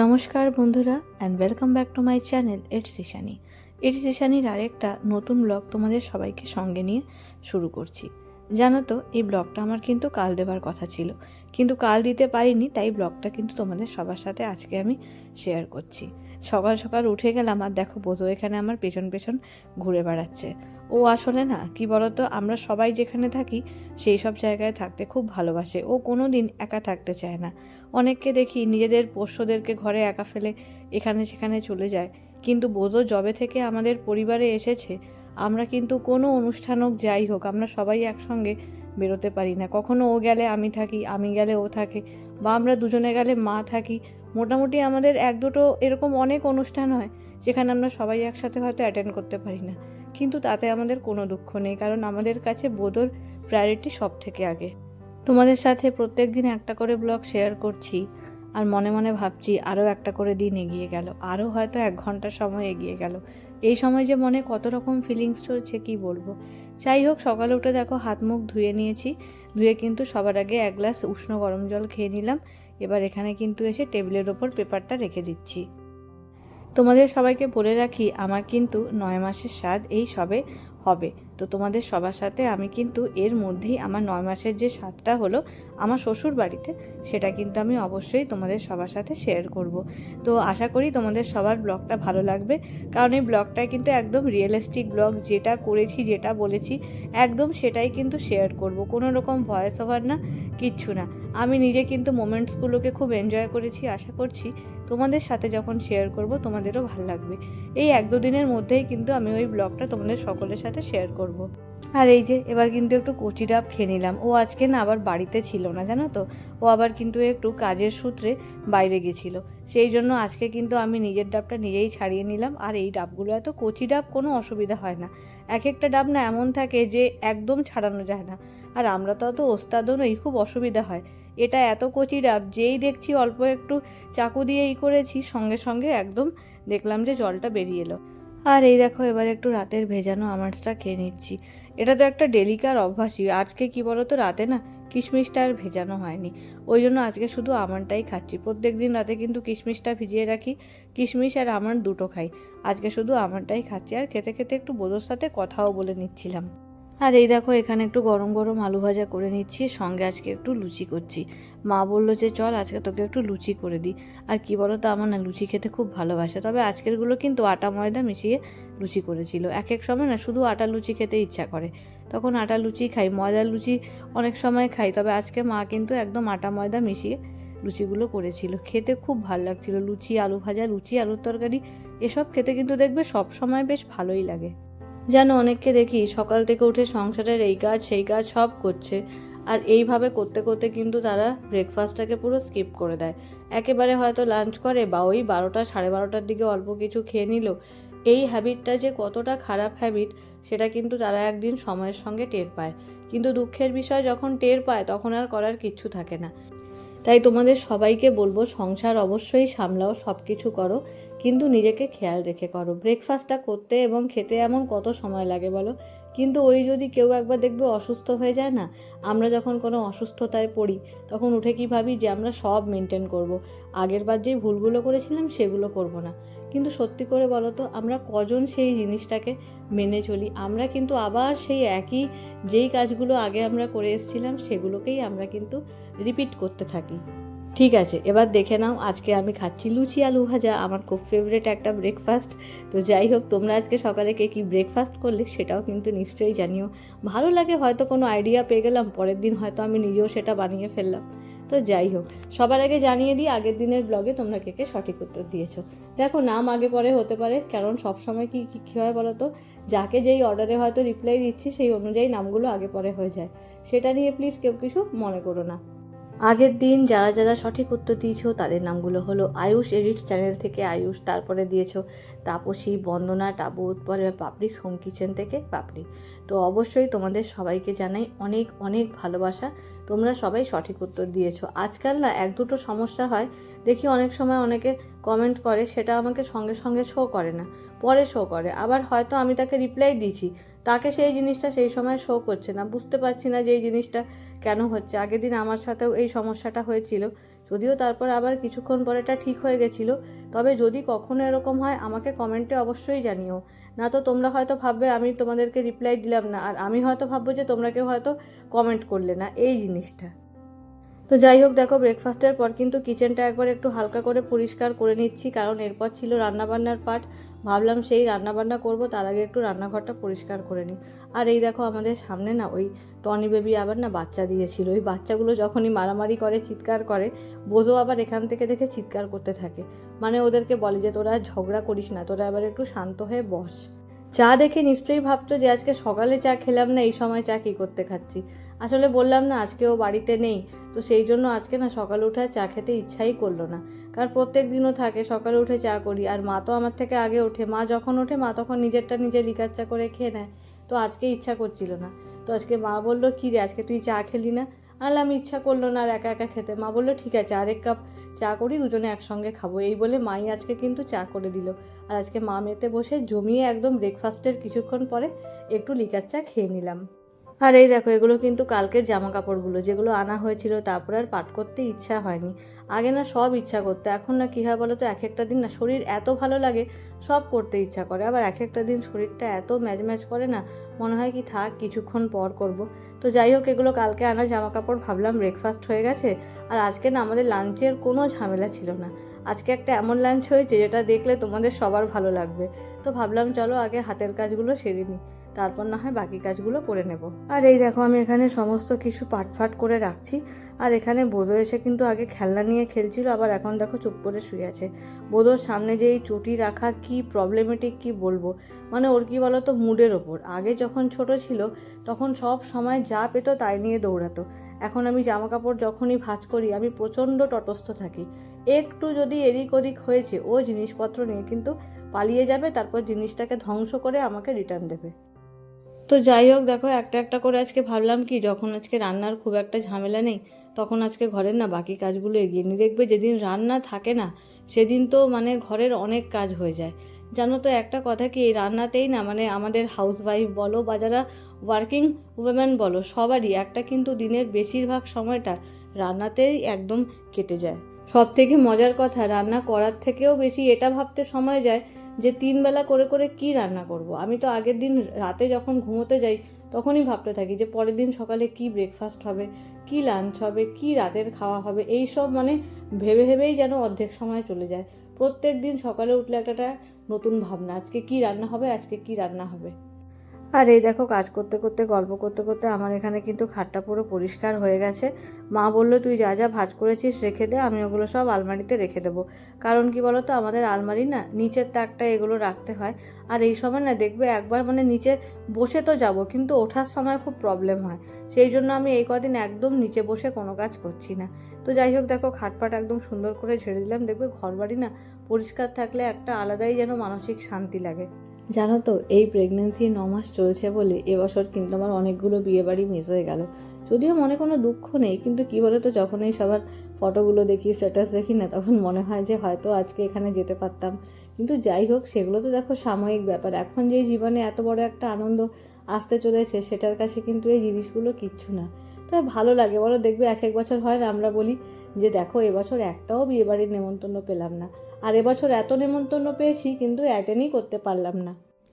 নমস্কার বন্ধুরা and welcome back to my channel it's Ishani it's ইশানির আরেকটা নতুন ব্লগ তোমাদের সবাইকে সঙ্গে নিয়ে শুরু করছি। জানো তো, এই ব্লগটা আমার কিন্তু কাল দেবার কথা ছিল। কিন্তু কাল দিতে পারিনি, তাই ব্লগটা কিন্তু তোমাদের সবার সাথে আজকে আমি শেয়ার করছি। সকাল সকাল উঠে গেলাম আর দেখো বোধ এখানে আমার পেছন পেছন ঘুরে বেড়াচ্ছে। ও আসলে না, কি বলতো, আমরা সবাই যেখানে থাকি, সেই সব জায়গায় থাকতে খুব ভালোবাসে। ও কোনো দিন একা থাকতে চায় না। অনেককে দেখি নিজেদের পোষ্যদেরকে ঘরে একা ফেলে এখানে সেখানে চলে যায়। কিন্তু বোধো জবে থেকে আমাদের পরিবারে এসেছে, আমরা কিন্তু কোনো অনুষ্ঠান হোক, যাই হোক, আমরা সবাই একসঙ্গে বেরোতে পারি না। কখনো ও গেলে আমি থাকি, আমি গেলে ও থাকে, বা আমরা দুজনে গেলে মা থাকি মোটামুটি আমাদের এক দুটো এরকম অনেক অনুষ্ঠান হয়, যেখানে আমরা সবাই একসাথে হয়তো অ্যাটেন্ড করতে পারি না। কিন্তু তাতে আমাদের কোনো দুঃখ নেই, কারণ আমাদের কাছে বোধর প্রায়োরিটি সব থেকে আগে। তোমাদের সাথে প্রত্যেক দিন একটা করে ব্লগ শেয়ার করছি, আর মনে মনে ভাবছি আরও একটা করে দিন এগিয়ে গেল, আরও হয়তো এক ঘণ্টার সময় এগিয়ে গেল। এই সময় যে মনে কত রকম ফিলিংস চলছে, কি বলব? যাই হোক, সকালে উঠে দেখো হাত মুখ ধুয়ে নিয়েছি, ধুয়ে কিন্তু সবার আগে এক গ্লাস উষ্ণ গরম জল খেয়ে নিলাম এবার এখানে কিন্তু এসে টেবিলের ওপর পেপারটা রেখে দিচ্ছি। তোমাদের সবাইকে বলে রাখি, আমার কিন্তু নয় মাসের স্বাদ এই সবে হবে। তো তোমাদের সবার সাথে আমি কিন্তু এর মধ্যেই আমার নয় মাসের যে স্বাদটা হলো আমার শ্বশুর বাড়িতে, সেটা কিন্তু আমি অবশ্যই তোমাদের সবার সাথে শেয়ার করব। তো আশা করি তোমাদের সবার ব্লগটা ভালো লাগবে, কারণ এই ব্লগটায় কিন্তু একদম রিয়েলিস্টিক ব্লগ, যেটা করেছি, যেটা বলেছি, একদম সেটাই কিন্তু শেয়ার করব। কোনো রকম ভয়েস ওভার না, কিচ্ছু না। আমি নিজে কিন্তু মোমেন্টসগুলোকে খুব এনজয় করেছি, আশা করছি তোমাদের সাথে যখন শেয়ার করব, তোমাদেরও ভালো লাগবে। এই এক দুদিনের মধ্যেই কিন্তু আমি ওই ব্লগটা তোমাদের সকলের সাথে শেয়ার করব। আর এই যে, এবার কিন্তু একটু কচি ডাব খেয়ে নিলাম। ও আজকে না আবার বাড়িতে ছিল না, জানো তো? ও আবার কিন্তু একটু কাজের সূত্রে বাইরে গেছিল। সেই জন্য আজকে কিন্তু আমি নিজের ডাবটা নিজেই ছাড়িয়ে নিলাম। আর এই ডাবগুলো, এত কচি ডাব, কোনো অসুবিধা হয় না। এক একটা ডাব না এমন থাকে যে একদম ছাড়ানো যায় না। আর আমরা তো অত ওস্তাদও নই, খুব অসুবিধা হয়। এটা এত কচি ডাব, যেই দেখছি অল্প একটু চাকু দিয়ে ই করেছি, সঙ্গে সঙ্গে একদম দেখলাম যে জলটা বেরিয়ে এলো। আর এই দেখো, এবার একটু রাতের ভেজানো আমারটা খেয়ে নিচ্ছি। এটা তো একটা ডেলিকার অভ্যাসই, আজকে কি বলো তো রাতে না কিশমিশটা আর ভেজানো হয়নি। ওই জন্য আজকে শুধু আমারটাই খাচ্ছি। প্রত্যেক দিন রাতে কিন্তু কিশমিশটা ভিজিয়ে রাখি, কিশমিশ আর আমার দুটো খাই। আজকে শুধু আমারটাই খাচ্ছি, আর খেতে খেতে একটু বোধর সাথে কথাও বলে নিচ্ছিলাম। আর এই দেখো, এখানে একটু গরম গরম আলু ভাজা করে নিচ্ছি, সঙ্গে আজকে একটু লুচি করছি। মা বলল যে, চল, আজকে তোকে একটু লুচি করে দিই। আর কি বলো তো আমার না লুচি খেতে খুব ভালোবাসে। তবে আজকেরগুলো কিন্তু আটা ময়দা মিশিয়ে লুচি করেছিল। এক এক সময় না শুধু আটা লুচি খেতে ইচ্ছা করে। তখন আটা লুচি খাই, ময়দার লুচি অনেক সময় খাই, তবে আজকে মা কিন্তু একদম আটা ময়দা মিশিয়ে লুচিগুলো করেছিল। খেতে খুব ভালো লাগছিল। লুচি, আলু ভাজা, লুচি, আলুর তরকারি, এসব খেতে কিন্তু দেখবে সব সময় বেশ ভালোই লাগে। যেন অনেককে দেখি সকাল থেকে উঠে সংসারের এই কাজ, সেই কাজ সব করছে। আর এইভাবে করতে করতে কিন্তু তারা ব্রেকফাস্টটাকে পুরো স্কিপ করে দেয়। একেবারে হয়তো লাঞ্চ করে বা ওই বারোটা, সাড়ে বারোটার দিকে অল্প কিছু খেয়ে নিল। এই হ্যাবিটটা যে কতটা খারাপ হ্যাবিট সেটা কিন্তু তারা একদিন সময়ের সঙ্গে টের পায়। কিন্তু দুঃখের বিষয় যখন টের পায়, তখন আর করার কিচ্ছু থাকে না। তাই তোমাদের সবাইকে বলব, সংসার অবশ্যই সামলাও সব কিছু করো। কিন্তু নিজেকে খেয়াল রেখে করো। ব্রেকফাস্টটা করতে এবং খেতে এমন কত সময় লাগে বলো? কিন্তু ওই যদি কেউ একবার দেখবে অসুস্থ হয়ে যায় না, আমরা যখন কোনো অসুস্থতায় পড়ি, তখন উঠে কি ভাবি যে আমরা সব মেনটেন করব। আগের বার যেই ভুলগুলো করেছিলাম সেগুলো করব না। কিন্তু সত্যি করে বলো তো, আমরা কজন সেই জিনিসটাকে মেনে চলি? আমরা কিন্তু আবার সেই একই যেই কাজগুলো আগে আমরা করে এসেছিলাম, সেগুলোকেই আমরা কিন্তু রিপিট করতে থাকি। ঠিক আছে, এবার দেখে নাও, আজকে আমি খাচ্ছি লুচি আলু ভাজা, আমার খুব ফেভারেট একটা ব্রেকফাস্ট তো যাই হোক, তোমরা আজকে সকালে কে কী ব্রেকফাস্ট করলে সেটাও কিন্তু নিশ্চয়ই জানিও। ভালো লাগে হয়তো কোনো আইডিয়া পেয়ে গেলাম, পরের দিন হয়তো আমি নিজেও সেটা বানিয়ে ফেললাম। তো যাই হোক, সবার আগে জানিয়ে দিই, আগের দিনের ব্লগে তোমরা কে কে সঠিক উত্তর দিয়েছ। দেখো, নাম আগে পরে হতে পারে, কারণ সব সময় কি, কী হয় বলো তো? যাকে যেই অর্ডারে হয়তো রিপ্লাই দিচ্ছি, সেই অনুযায়ী নামগুলো আগে পরে হয়ে যায়। সেটা নিয়ে প্লিজ কেউ কিছু মনে করো না। আগের দিন যারা যারা সঠিক উত্তর দিয়েছ, তাদের নামগুলো হলো আয়ুষ এডিটস চ্যানেল থেকে আয়ুষ, তারপরে দিয়েছ তাপসী, বন্দনা, টাবু, উৎপল পাপড়ি হোম কিচেন থেকে পাপড়ি। তো অবশ্যই তোমাদের সবাইকে জানাই অনেক অনেক ভালোবাসা। তোমরা সবাই সঠিক উত্তর দিয়েছ। আজকাল না এক দুটো সমস্যা হয়। দেখি অনেক সময় অনেকে কমেন্ট করে, সেটা আমাকে সঙ্গে সঙ্গে শো করে না। পরে শো করে। আবার হয়তো আমি তাকে রিপ্লাই দিয়েছি। তাকে সেই জিনিসটা সেই সময় শো করছে না। বুঝতে পারছি না যে এই জিনিসটা কেন হচ্ছে। আগের দিন আমার সাথেও এই সমস্যাটা হয়েছিল। যদিও তারপর আবার কিছুক্ষণ পরে এটা ঠিক হয়ে গেছিল। তবে যদি কখনো এরকম হয়, আমাকে কমেন্টে অবশ্যই জানিও। না তো তোমরা হয়তো ভাববে, আমি তোমাদেরকে রিপ্লাই দিলাম না। আর আমি হয়তো ভাববো যে তোমরা কেউ হয়তো কমেন্ট করলে না। এই জিনিসটা। তো যাই হোক, দেখো ব্রেকফাস্টের পর কিন্তু কিচেনটা একবার একটু হালকা করে পরিষ্কার করে নিচ্ছি, কারণ এরপর ছিল রান্নাবান্নার পার্ট ভাবলাম সেই রান্নাবান্না করব, তার আগে একটু রান্নাঘরটা পরিষ্কার করে নিই। আর এই দেখো, আমাদের সামনে না ওই টনি বেবি আবার না বাচ্চা দিয়েছিল। ওই বাচ্চাগুলো যখনই মারামারি করে, চিৎকার করে, বোঝো আবার এখান থেকে দেখে চিৎকার করতে থাকে। মানে ওদেরকে বলে যে, তোরা ঝগড়া করিস না, তোরা এবার একটু শান্ত হয়ে বস। চা দেখে নিশ্চয়ই ভাবতো যে আজকে সকালে চা খেলাম না, এই সময় চা কী করতে খাচ্ছি? আসলে বললাম না আজকে ও বাড়িতে নেই। তো সেই জন্য আজকে না সকালে উঠে চা খেতে ইচ্ছাই করল না। কারণ প্রত্যেক দিনও থাকে, সকালে উঠে চা করি। আর মা তো আমার থেকে আগে ওঠে। মা যখন ওঠে, মা তখন নিজেরটা নিজে লিকার চা করে খেয়ে নেয়। তো আজকে ইচ্ছা করছিল না। তো আজকে মা বলল, কী রে, আজকে তুই চা খেলি না? আনলাম ইচ্ছা করল না আর একা একা খেতে। মা বলল, ঠিক আছে, আরেক কাপ চা করি, দুজনে একসঙ্গে খাব। এই বলে মাই আজকে কিন্তু চা করে দিল। আর আজকে মা মেতে বসে জমিয়ে একদম ব্রেকফাস্টের কিছুক্ষণ পরে একটু লিকার চা খেয়ে নিলাম। আর এই দেখো, এগুলো কিন্তু কালকের জামা কাপড়গুলো যেগুলো আনা হয়েছিল তারপর আর পাট করতে ইচ্ছা হয়নি। আগে না সব ইচ্ছা করতে, এখন না কী হয় বলো তো এক একটা দিন না শরীর এত ভালো লাগে, সব করতে ইচ্ছা করে। আবার এক একটা দিন শরীরটা এত ম্যাচ ম্যাচ করে না, মনে হয় কি থাক, কিছুক্ষণ পর করব। তো যাই হোক, এগুলো কালকে আনা জামা কাপড় ভাবলাম ব্রেকফাস্ট হয়ে গেছে, আর আজকে না আমাদের লাঞ্চের কোনো ঝামেলা ছিল না। আজকে একটা এমন লাঞ্চ হয়েছে, যেটা দেখলে তোমাদের সবার ভালো লাগবে। তো ভাবলাম চলো আগে হাতের কাজগুলো সেরে নিই। তারপর না হয় বাকি কাজগুলো করে নেব। আর এই দেখো, আমি এখানে সমস্ত কিছু পাটফাট করে রাখছি। আর এখানে বোধো এসে কিন্তু আগে খেলনা নিয়ে খেলছিল, আবার এখন দেখো চুপ করে শুয়ে আছে। বোধোর সামনে যে এই চটি রাখা, কি প্রবলেমেটিক কি বলব? মানে ওর কি বলতো, মুডের ওপর। আগে যখন ছোট ছিল, তখন সব সময় যা পেত তাই নিয়ে দৌড়াতো। এখন আমি জামা কাপড় যখনই ভাঁজ করি, আমি প্রচণ্ড তটস্থ থাকি। একটু যদি এদিক ওদিক হয়েছে, ও জিনিসপত্র নিয়ে কিন্তু পালিয়ে যাবে, তারপর জিনিসটাকে ধ্বংস করে আমাকে রিটার্ন দেবে। তো যাই হোক, দেখো, একটা একটা করে আজকে ভাবলাম কি, যখন আজকে রান্নার খুব একটা ঝামেলা নেই, তখন আজকে ঘরের না বাকি কাজগুলো এগিয়ে নিয়ে দেখবে যেদিন রান্না থাকে না, সেদিন তো মানে ঘরের অনেক কাজ হয়ে যায়। জানো তো, একটা কথা কি, এই রান্নাতেই না মানে আমাদের হাউস ওয়াইফ বলো বা যারা ওয়ার্কিং উইমেন বলো, সবারই একটা কিন্তু দিনের বেশিরভাগ সময়টা রান্নাতেই একদম কেটে যায়। সব থেকে মজার কথা, রান্না করার থেকেও বেশি এটা ভাবতে সময় যায় যে তিনবেলা করে করে কি রান্না করব। আমি তো আগের দিন রাতে যখন ঘুমোতে যাই, তখনই ভাবতে থাকি যে পরের দিন সকালে কি ব্রেকফাস্ট হবে, কি লাঞ্চ হবে, কি রাতের খাওয়া হবে এই সব মানে ভেবে ভেবেই যেন অর্ধেক সময় চলে যায় প্রত্যেক দিন সকালে উঠলে একটা নতুন ভাবনা, আজকে কি রান্না হবে, আজকে কি রান্না হবে আর এই দেখো কাজ করতে করতে, গল্প করতে করতে আমার এখানে কিন্তু খাটটা পুরো পরিষ্কার হয়ে গেছে। মা বলল, তুই যা যা ভাজ করেছিস রেখে দে, আমি ওগুলো সব আলমারিতে রেখে দেবো। কারণ কি বলো তো আমাদের আলমারি না, নিচের তাকটা এগুলো রাখতে হয়। আর এই সময় না দেখবে একবার মানে নিচে বসে তো যাব, কিন্তু ওঠার সময় খুব প্রবলেম হয়। সেই জন্য আমি এই কদিন একদম নিচে বসে কোনো কাজ করছি না। তো যাই হোক, দেখো খাটপাট একদম সুন্দর করে ঝেড়ে দিলাম। দেখবে ঘর বাড়ি না পরিষ্কার থাকলে একটা আলাদাই যেন মানসিক শান্তি লাগে। জানো তো, এই প্রেগনেন্সি ন মাস চলছে বলে এবছর কিন্তু আমার অনেকগুলো বিয়েবাড়ি মিস হয়ে গেল। যদিও মনে কোনো দুঃখ নেই, কিন্তু কী বলো তো যখন এই সবার ফটোগুলো দেখি স্ট্যাটাস দেখি না, তখন মনে হয় যে হয়তো আজকে এখানে যেতে পারতাম। কিন্তু যাই হোক, সেগুলো তো দেখো সাময়িক ব্যাপার। এখন যে জীবনে এত বড় একটা আনন্দ আসতে চলেছে, সেটার কাছে কিন্তু এই জিনিসগুলো কিচ্ছু না। তবে ভালো লাগে, বলো, দেখবে এক এক বছর হয়, আমরা বলি যে দেখো, এবছর একটাও বিয়েবাড়ির নেমন্তন্ন পেলাম না। আর এবছর এত নেমন্তন্ন পেয়েছি, কিন্তু অ্যাটেন্ডই করতে পারলাম না।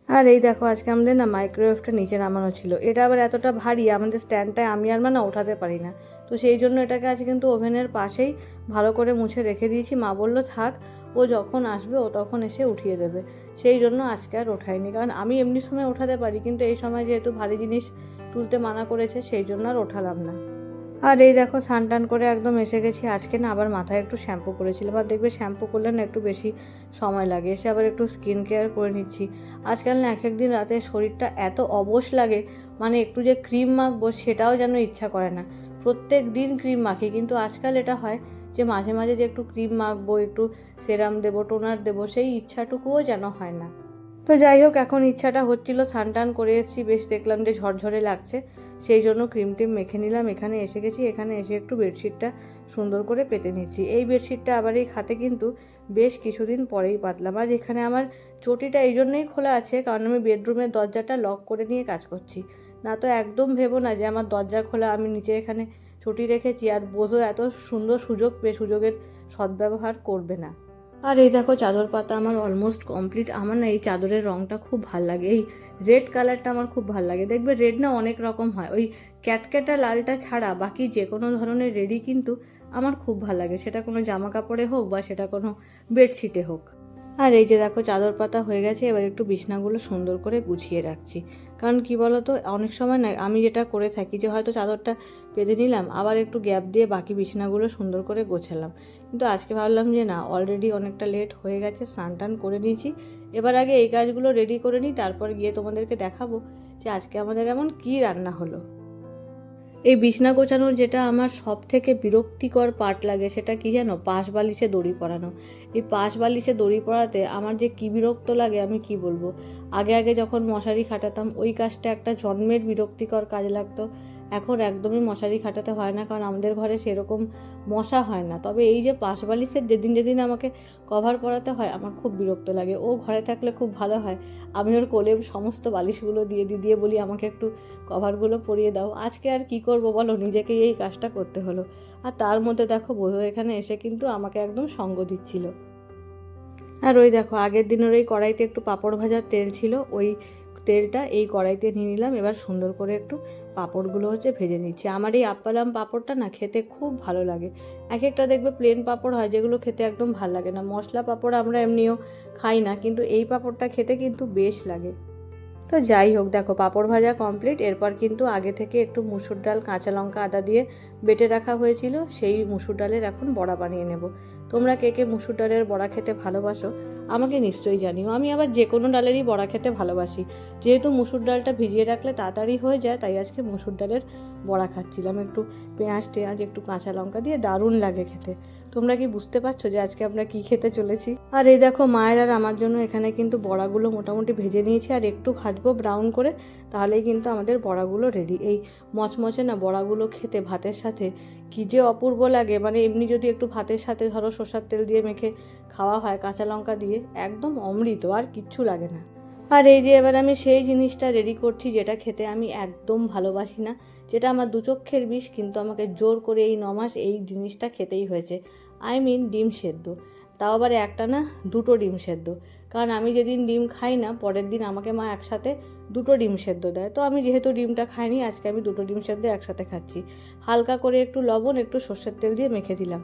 আর এই দেখো, আজকে আমাদের না মাইক্রোওয়েভটা নিচে নামানো ছিল। এটা আবার এতটা ভারী, আমাদের স্ট্যান্ডটায় আমি আর মানে ওঠাতে পারি না। তো সেই জন্য এটাকে আজ কিন্তু ওভেনের পাশেই ভালো করে মুছে রেখে দিয়েছি। মা বলল, থাক, ও যখন আসবে, ও তখন এসে উঠিয়ে দেবে। সেই জন্য আজকে আর ওঠাইনি কারণ আমি এমনি সময় ওঠাতে পারি, কিন্তু এই সময় যেহেতু ভারী জিনিস তুলতে মানা করেছে, সেই জন্য আর ওঠালাম না। আর এই দেখো, স্নান টান করে একদম এসে গেছি। আজকে না আবার মাথায় একটু শ্যাম্পু করেছিলাম, আর দেখবে শ্যাম্পু করলে না একটু বেশি সময় লাগে। এসে আবার একটু স্কিন কেয়ার করে নিচ্ছি। আজকাল না এক একদিন রাতে শরীরটা এত অবশ লাগে মানে একটু যে ক্রিম মাখবো সেটাও যেন ইচ্ছা করে না। প্রত্যেক দিন ক্রিম মাখি, কিন্তু আজকাল এটা হয় যে মাঝে মাঝে যে একটু ক্রিম মাখবো, একটু সেরাম দেবো, টোনার দেবো, সেই ইচ্ছাটুকুও যেন হয় না। তো যাই হোক, এখন ইচ্ছাটা হচ্ছিল, স্নান টান করে এসেছি। বেশ দেখলাম যে ঝরঝরে লাগছে। সেই জন্য ক্রিম টিম মেখে নিলাম। এখানে এসে গেছি। এখানে এসে একটু বেডশিটটা সুন্দর করে পেতে নিচ্ছি। এই বেডশিটটা আবার এই খাতে কিন্তু বেশ কিছুদিন পরেই পাতলাম। আর এখানে আমার চটিটা এই জন্যই খোলা আছে, কারণ আমি বেডরুমের দরজাটা লক করে নিয়ে কাজ করছি। না তো একদম ভেবো না যে আমার দরজা খোলা, আমি নিচে এখানে ছুটি রেখেছি। আর বোঝো এত সুন্দর সুযোগ পেয়ে সুযোগের সদ্ব্যবহার করবে না। আর এই দেখো চাদর পাতা আমার অলমোস্ট কমপ্লিট আমার না এই চাদরের রঙটা খুব ভালো লাগে। এই রেড কালারটা আমার খুব ভালো লাগে। দেখবে রেড না অনেক রকম হয়। ওই ক্যাটক্যাটা লালটা ছাড়া বাকি যে কোনো ধরনের রেডি কিন্তু আমার খুব ভালো লাগে। সেটা কোনো জামা কাপড়ে হোক বা সেটা কোনো বেডশিটে হোক। আর এই যে দেখো চাদর পাতা হয়ে গেছে, এবার একটু বিছনাগুলো সুন্দর করে গুছিয়ে রাখছি। কারণ কি বলো তো অনেক সময় না আমি যেটা করে থাকি যে হয়তো চাদরটা পেতে নিলাম, আবার একটু গ্যাপ দিয়ে বাকি বিছনাগুলো সুন্দর করে গোছালাম। কিন্তু আজকে ভাবলাম যে না অলরেডি অনেকটা লেট হয়ে গেছে, স্নান টান করে নিয়েছি। এবার আগে এই কাজগুলো রেডি করে নিই, তারপর গিয়ে তোমাদেরকে দেখাবো যে আজকে আমাদের এমন কী রান্না হলো। এই বিছনা গোছানোর যেটা আমার সব থেকে বিরক্তিকর পার্ট লাগে, সেটা কি জানো? পাশ বালিশে দড়ি পরানো। এই পাশ বালিশে দড়ি পরাতে আমার যে কী বিরক্ত লাগে আমি কি বলব? আগে আগে যখন মশারি খাটাতাম, ওই কাজটা একটা জন্মের বিরক্তিকর কাজ লাগতো। এখন একদমই মশারি খাটাতে হয় না, কারণ আমাদের ঘরে সেরকম মশা হয় না। তবে এই যে পাশ বালিশের যেদিন যেদিন আমাকে কভার পরাতে হয়, আমার খুব বিরক্ত লাগে। ও ঘরে থাকলে খুব ভালো হয়। আমি ওর কোলে সমস্ত বালিশগুলো দিয়ে দিয়ে দিয়ে বলি, আমাকে একটু কভারগুলো পরিয়ে দাও। আজকে আর কি করব বলো? নিজেকে এই কাজটা করতে হলো। আর তার মধ্যে দেখো বোধ এখানে এসে কিন্তু আমাকে একদম সঙ্গ দিচ্ছিল। আর ওই দেখো, আগের দিনের ওই কড়াইতে একটু পাঁপড় ভাজার তেল ছিল, ওই তেলটা এই কড়াইতে নিয়ে নিলাম। এবার সুন্দর করে একটু পাঁপড়গুলো হচ্ছে ভেজে নিচ্ছি। আমার এই আপ্পালাম পাঁপড়টা না খেতে খুব ভালো লাগে। এক একটা দেখবে প্লেন পাঁপড় হয়, যেগুলো খেতে একদম ভালো লাগে না। মশলা পাঁপড় আমরা এমনিও খাই না, কিন্তু এই পাঁপড়টা খেতে কিন্তু বেশ লাগে। তো যাই হোক, দেখো পাঁপড় ভাজা কমপ্লিট এরপর কিন্তু আগে থেকে একটু মুসুর ডাল, কাঁচা লঙ্কা আদা দিয়ে বেটে রাখা হয়েছিল। সেই মুসুর ডালের এখন বড়া বানিয়ে নেব। তোমরা কে কে মুসুর ডালের বড়া খেতে ভালোবাসো, আমাকে নিশ্চয়ই জানিও। আমি আবার যে কোনো ডালেরই বড়া খেতে ভালোবাসি। যেহেতু মুসুর ডালটা ভিজিয়ে রাখলে তাড়াতাড়ি হয়ে যায়, তাই আজকে মুসুর ডালের বড়া খাচ্ছিলাম। একটু পেঁয়াজ টেঁয়াজ, একটু কাঁচা লঙ্কা দিয়ে দারুণ লাগে খেতে। তোমরা কি বুঝতে পারছ যে আজকে আমরা কি খেতে চলেছি? আর এই দেখো মায়ের আর আমার জন্য এখানে কিন্তু বড়াগুলো মোটামুটি ভেজে নিয়েছি আর একটু ভাজবো ব্রাউন করে, তাহলেই কিন্তু আমাদের বড়াগুলো রেডি এই মচমচে না বড়াগুলো খেতে ভাতের সাথে কি যে অপূর্ব লাগে। মানে এমনি যদি একটু ভাতের সাথে ধরো সর্ষার তেল দিয়ে মেখে খাওয়া হয়, কাঁচা লঙ্কা দিয়ে, একদম অমৃত, আর কিচ্ছু লাগে না। আর এই যে এবার আমি সেই জিনিসটা রেডি করছি যেটা খেতে আমি একদম ভালোবাসি না, যেটা আমার দুচক্ষের বিষ, কিন্তু আমাকে জোর করে এই নমাস এই জিনিসটা খেতেই হয়েছে। আই মিন ডিম সেদ্ধ। তাও আবার একটা না, দুটো ডিম সেদ্ধ। কারণ আমি যেদিন ডিম খাই না, পরের দিন আমাকে মা একসাথে দুটো ডিম সেদ্ধ দেয়। তো আমি যেহেতু ডিমটা খাইনি, আজকে আমি দুটো ডিম সেদ্ধ একসাথে খাচ্ছি। হালকা করে একটু লবণ, একটু সর্ষের তেল দিয়ে মেখে দিলাম।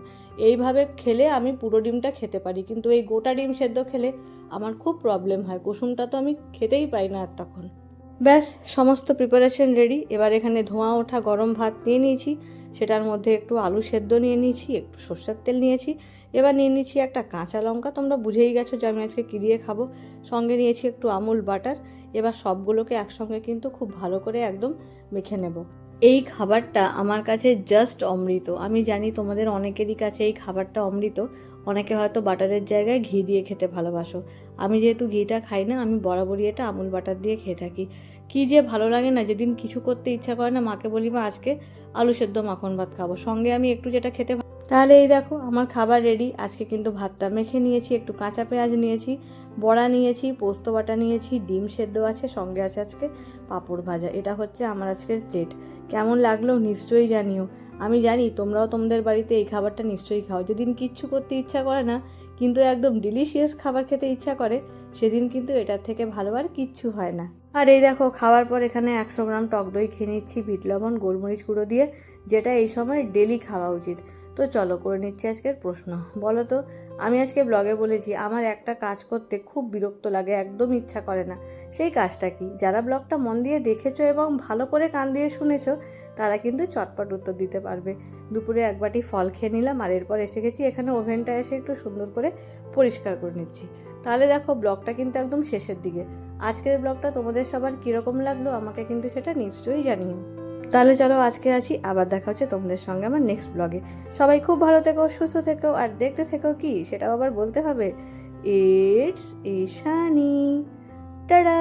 এইভাবে খেলে আমি পুরো ডিমটা খেতে পারি। কিন্তু এই গোটা ডিম সেদ্ধ খেলে আমার খুব প্রবলেম হয়। কুসুমটা তো আমি খেতেই পারি না আর তখন ব্যাস, সমস্ত প্রিপারেশন রেডি এবার এখানে ধোঁয়া ওঠা গরম ভাত নিয়ে নিয়েছি। সেটার মধ্যে একটু আলু সেদ্ধ নিয়ে নিয়েছি, একটু সর্ষের তেল নিয়েছি। এবার নিয়ে নিয়েছি একটা কাঁচা লঙ্কা। তোমরা বুঝেই গেছো যে আমি আজকে কী দিয়ে খাব। সঙ্গে নিয়েছি একটু আমুল বাটার। এবার সবগুলোকে একসঙ্গে কিন্তু খুব ভালো করে একদম মেখে নেব। এই খাবারটা আমার কাছে জাস্ট অমৃত। আমি জানি তোমাদের অনেকেরই কাছে এই খাবারটা অমৃত। অনেকে হয়তো বাটারের জায়গায় ঘি দিয়ে খেতে ভালোবাসো। আমি যেহেতু ঘিটা খাই না, আমি বরাবরই এটা আমুল বাটার দিয়ে খেয়ে থাকি। কি যে ভালো লাগে না, যেদিন কিছু করতে ইচ্ছা করে না, মাকে বলি, মা, আজকে আলু সেদ্ধ মাখন ভাত খাব। সঙ্গে আমি একটু যেটা খেতে তাহলে এই দেখো, আমার খাবার রেডি আজকে কিন্তু ভাতটা মেখে নিয়েছি, একটু কাঁচা পেঁয়াজ নিয়েছি, বড়া নিয়েছি, পোস্ত বাটা নিয়েছি, ডিম সেদ্ধ আছে, সঙ্গে আছে আজকে পাঁপড় ভাজা। এটা হচ্ছে আমার আজকের প্লেট কেমন লাগল নিশ্চয়ই জানিও। আমি জানি তোমরাও তোমাদের বাড়িতে এই খাবারটা নিশ্চয়ই খাও। যেদিন কিচ্ছু করতে ইচ্ছা করে না, কিন্তু একদম ডিলিশিয়াস খাবার খেতে ইচ্ছা করে, সেদিন কিন্তু এটার থেকে ভালো আর কিচ্ছু হয় না। আর এই দেখো, খাওয়ার পর এখানে একশো গ্রাম টক দই খেয়ে নিচ্ছি, বিট লবণ, গোলমরিচ গুঁড়ো দিয়ে, যেটা এই সময় ডেলি খাওয়া উচিত। তো চলো করে নিচ্ছি আজকের প্রশ্ন। বলো তো, আমি আজকে ব্লগে বলেছি, আমার একটা কাজ করতে খুব বিরক্ত লাগে, একদম ইচ্ছা করে না। সেই কাজটা কি? যারা ব্লগটা মন দিয়ে দেখেছ এবং ভালো করে কান দিয়ে শুনেছো, তারা কিন্তু চটপট উত্তর দিতে পারবে। দুপুরে এক বাটি ফল খেয়ে নিলাম আর এরপর এসে গেছি, এখানে ওভেনটা এসে একটু সুন্দর করে পরিষ্কার করে নিচ্ছি। তাহলে দেখো ব্লগটা কিন্তু একদম শেষের দিকে। আজকের ব্লগটা তোমাদের সবার কীরকম লাগল, আমাকে কিন্তু সেটা নিশ্চয়ই জানিও। তাহলে চলো আজকে আসি, আবার দেখা হচ্ছে তোমাদের সঙ্গে আমার নেক্সট ব্লগে সবাই খুব ভালো থেকো, সুস্থ থেকো, আর দেখতে থেকো কি, সেটাও আবার বলতে হবে। It's Ishani tata